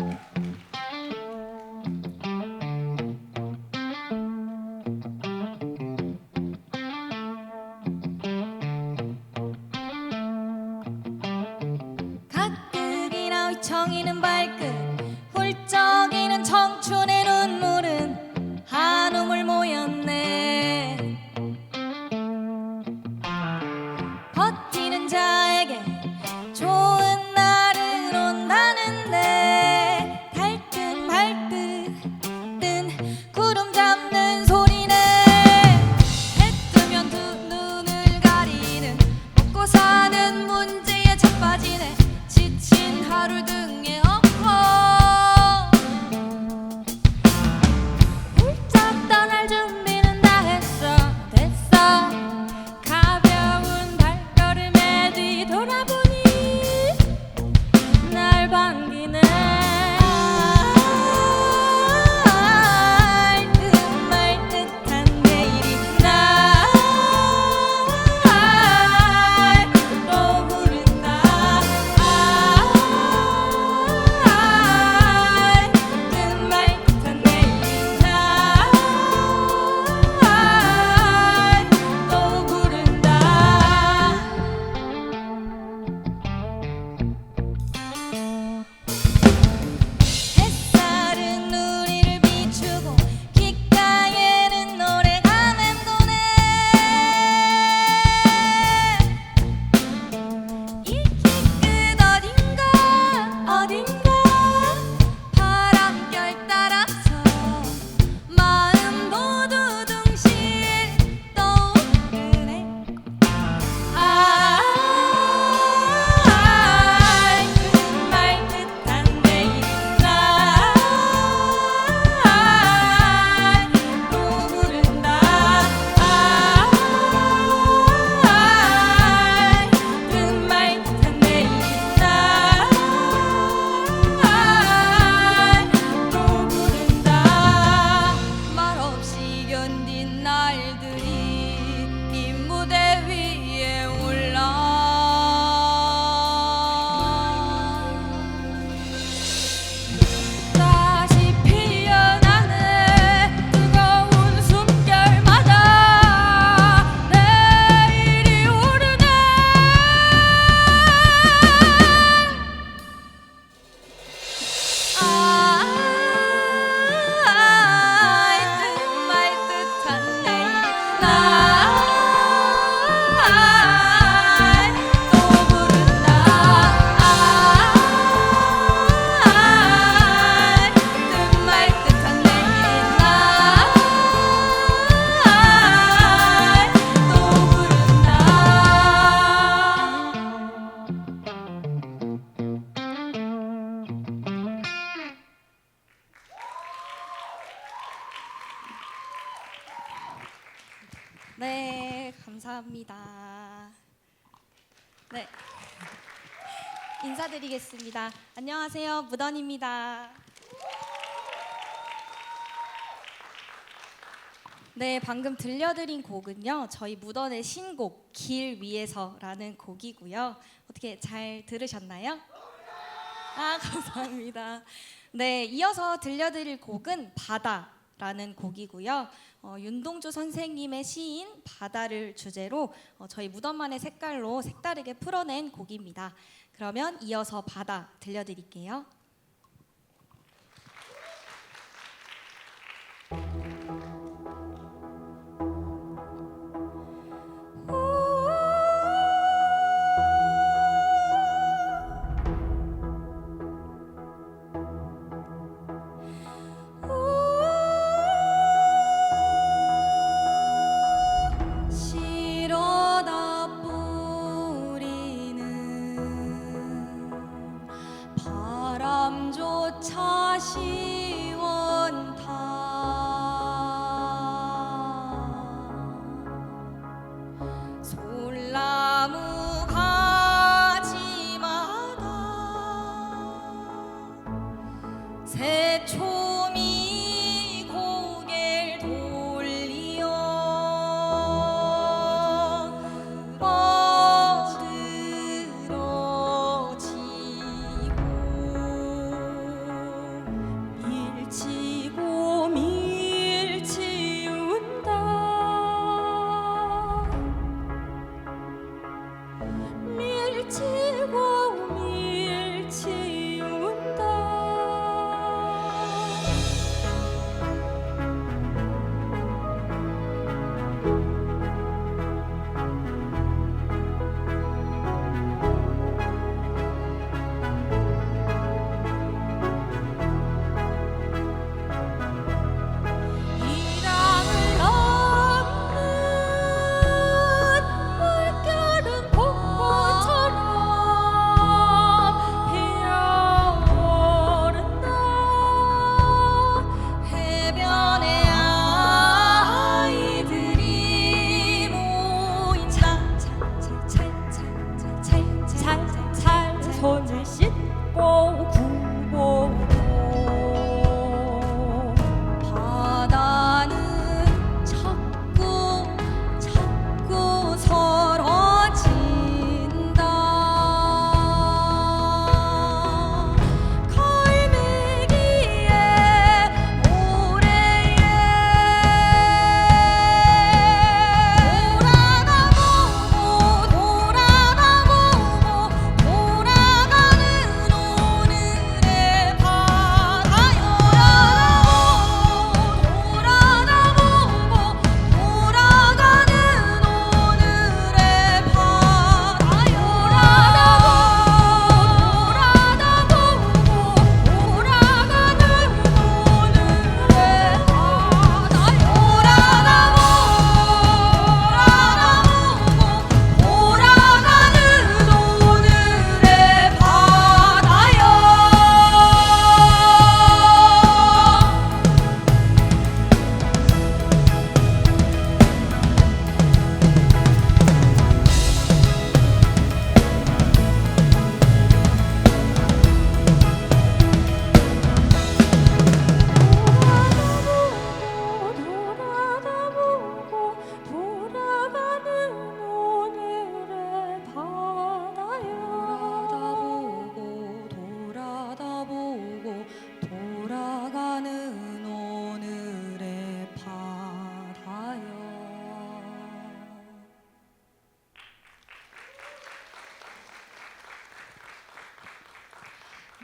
Mm-hmm. 네. 인사드리겠습니다. 안녕하세요. 무던입니다. 네, 방금 들려드린 곡은요. 저희 무던의 신곡 길 위에서라는 곡이고요. 어떻게 잘 들으셨나요? 아, 감사합니다. 네, 이어서 들려드릴 곡은 바다 라는 곡이고요. 어, 윤동주 선생님의 시인 바다를 주제로 어, 저희 무덤만의 색깔로 색다르게 풀어낸 곡입니다. 그러면 이어서 바다 들려드릴게요.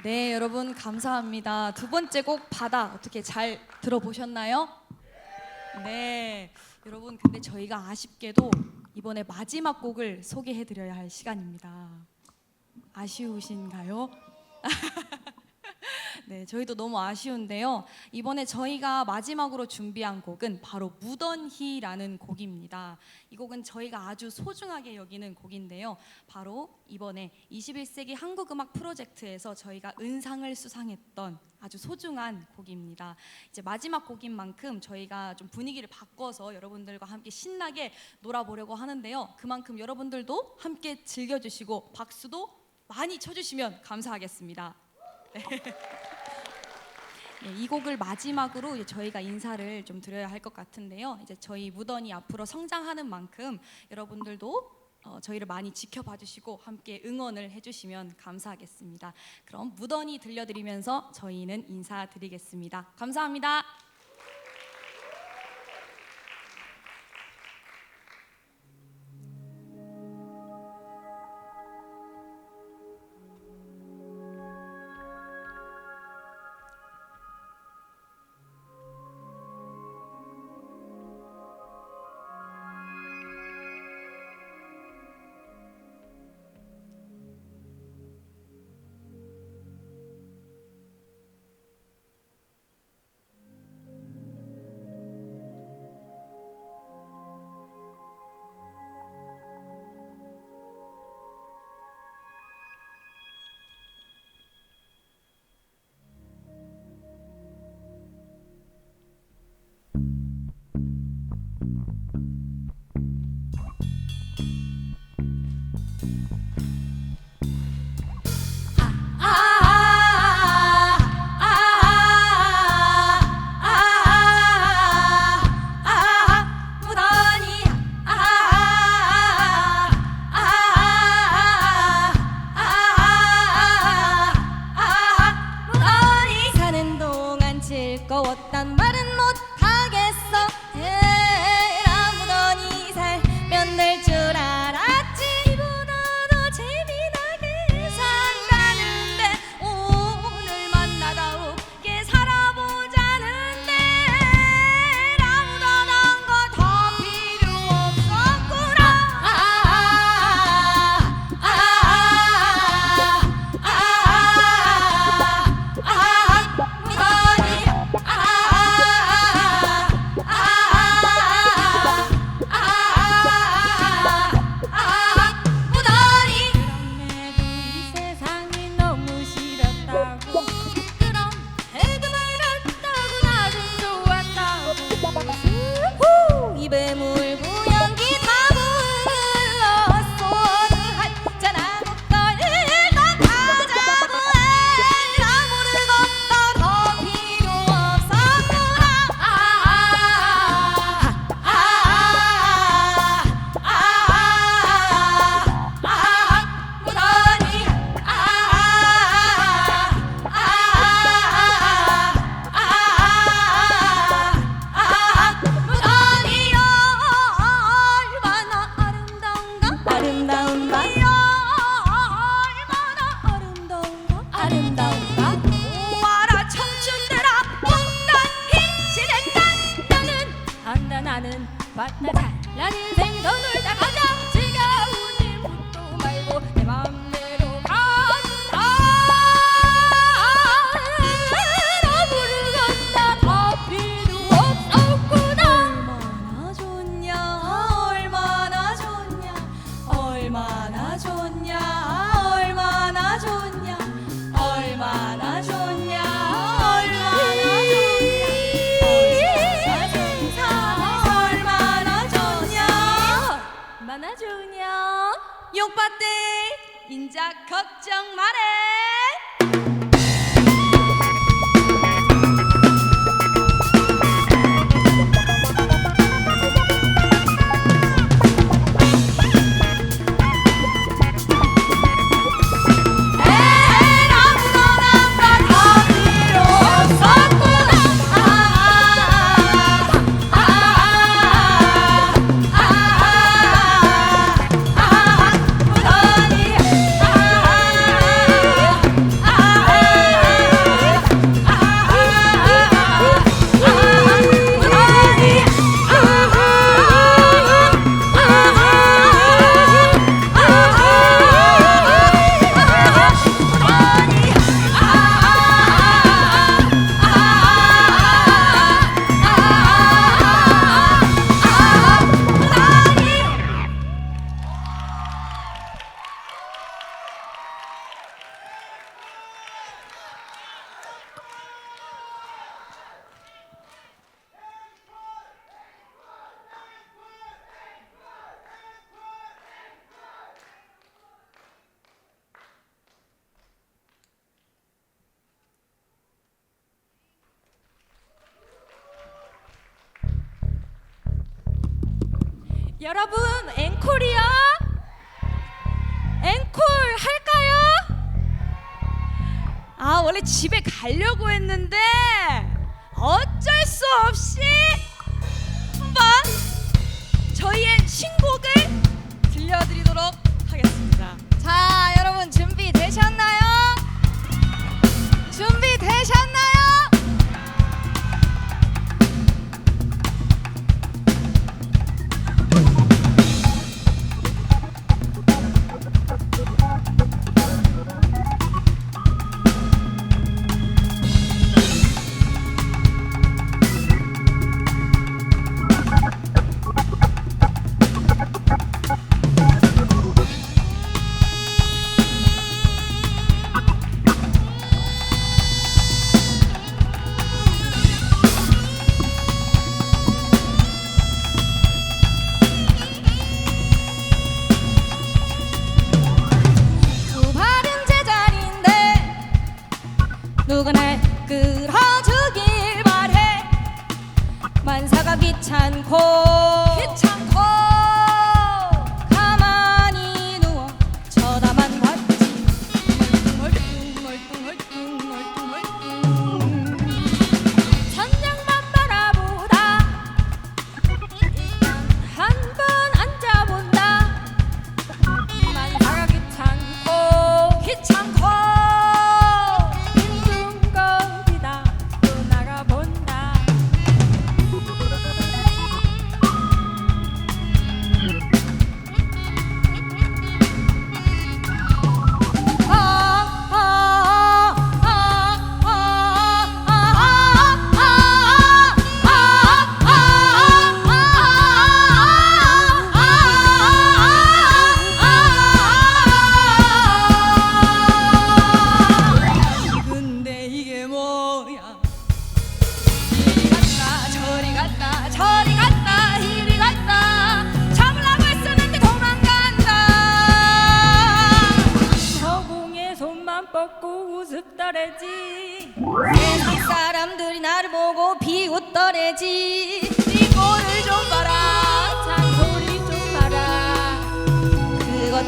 네, 여러분 감사합니다. 두 번째 곡 바다 어떻게 잘 들어보셨나요? 네, 여러분 근데 저희가 아쉽게도 이번에 마지막 곡을 소개해드려야 할 시간입니다. 아쉬우신가요? 네, 저희도 너무 아쉬운데요. 이번에 저희가 마지막으로 준비한 곡은 바로 무던히라는 곡입니다. 이 곡은 저희가 아주 소중하게 여기는 곡인데요. 바로 이번에 21세기 한국 음악 프로젝트에서 저희가 은상을 수상했던 아주 소중한 곡입니다. 이제 마지막 곡인 만큼 저희가 좀 분위기를 바꿔서 여러분들과 함께 신나게 놀아보려고 하는데요. 그만큼 여러분들도 함께 즐겨주시고 박수도 많이 쳐주시면 감사하겠습니다. 네, 이 곡을 마지막으로 이제 저희가 인사를 좀 드려야 할 것 같은데요. 이제 저희 무던이 앞으로 성장하는 만큼 여러분들도 어, 저희를 많이 지켜봐 주시고 함께 응원을 해주시면 감사하겠습니다. 그럼 무던이 들려드리면서 저희는 인사드리겠습니다. 감사합니다. but not cat 욕받대. 인자 걱정 마래 여러분 앵콜이요? 앵콜 할까요? 아 원래 집에 가려고 했는데 어쩔 수 없이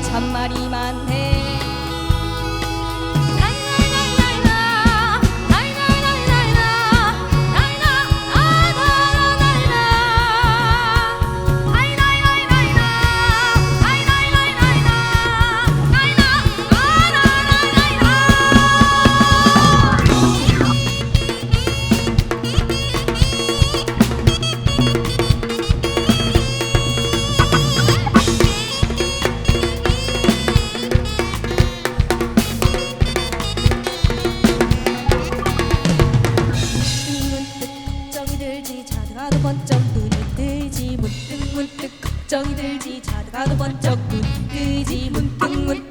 참말이만 해 걱정이 들지. 자다가도 번쩍 눈 뜨지 문득 문득